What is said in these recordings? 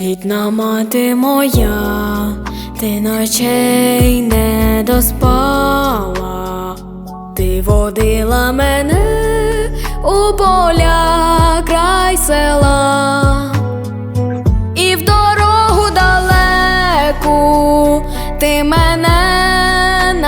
Рідна мати моя, ти ночей не доспала, ти водила мене у поля край села,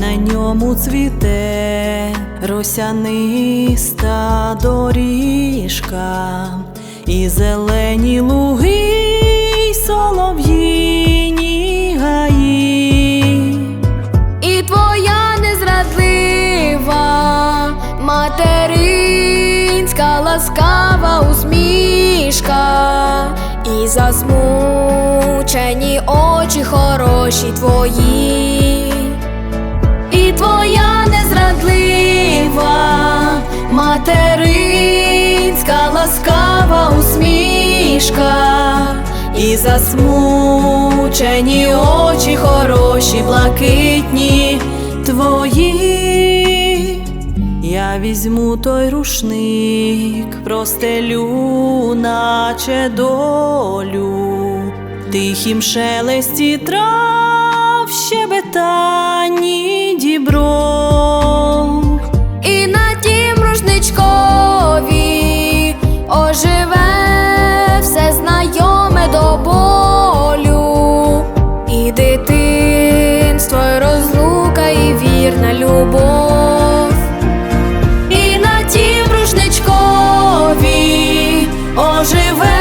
На ньому цвіте росяниста доріжка, і зелені луги, й солов'їні гаї. І твоя незрадлива материнська ласкава усмішка, і засмучені очі хороші твої, материнська ласкава усмішка. І засмучені очі хороші, блакитні твої. Я візьму той рушник, простелю, наче долю, тихім шелесті трав, щебетанні дібров. Дитинство, і розлука, і вірна любов. І на тім рушничкові оживе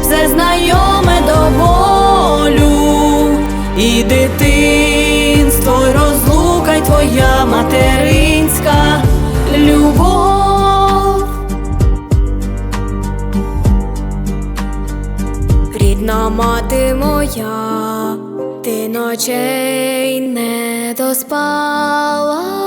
все знайоме до болю, І дитинство, й розлука, й твоя материнська любов. Рідна мати моя, ти ночей не доспала,